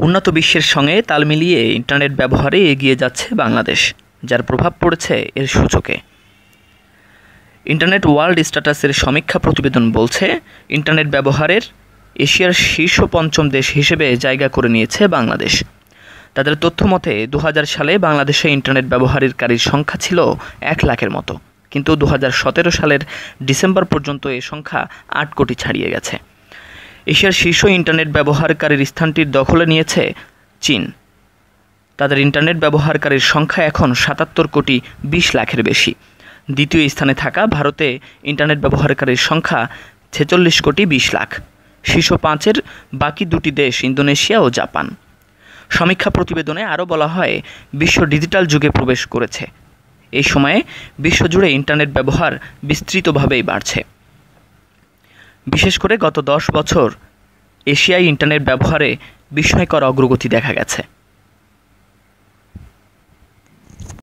উন্নত বিশ্বের সঙ্গে তাল মিলিয়ে ইন্টারনেট ব্যবহারে এগিয়ে যাচ্ছে বাংলাদেশ, যার প্রভাব পড়েছে এর সূচকে। ইন্টারনেট ওয়ার্ল্ড স্ট্যাটাসের সমীক্ষা প্রতিবেদন বলছে, ইন্টারনেট ব্যবহারের এশিয়ার শীর্ষ পঞ্চম দেশ হিসেবে জায়গা করে নিয়েছে বাংলাদেশ। তাদের তথ্য মতে দু হাজার সালে বাংলাদেশে ইন্টারনেট ব্যবহারকারীর সংখ্যা ছিল এক লাখের মতো। কিন্তু দু হাজার সতেরো সালের ডিসেম্বর পর্যন্ত এ সংখ্যা আট কোটি ছাড়িয়ে গেছে। এশিয়ার শীর্ষ ইন্টারনেট ব্যবহারকারীর স্থানটির দখলে নিয়েছে চীন। তাদের ইন্টারনেট ব্যবহারকারীর সংখ্যা এখন সাতাত্তর কোটি বিশ লাখের বেশি। দ্বিতীয় স্থানে থাকা ভারতে ইন্টারনেট ব্যবহারকারীর সংখ্যা ছেচল্লিশ কোটি বিশ লাখ। শীর্ষ পাঁচের বাকি দুটি দেশ ইন্দোনেশিয়া ও জাপান। সমীক্ষা প্রতিবেদনে আরও বলা হয়, বিশ্ব ডিজিটাল যুগে প্রবেশ করেছে। এই সময়ে বিশ্বজুড়ে ইন্টারনেট ব্যবহার বিস্তৃতভাবেই বাড়ছে। বিশেষ করে গত দশ বছর এশিয়ায় ইন্টারনেট ব্যবহারে বিস্ময়কর অগ্রগতি দেখা গেছে।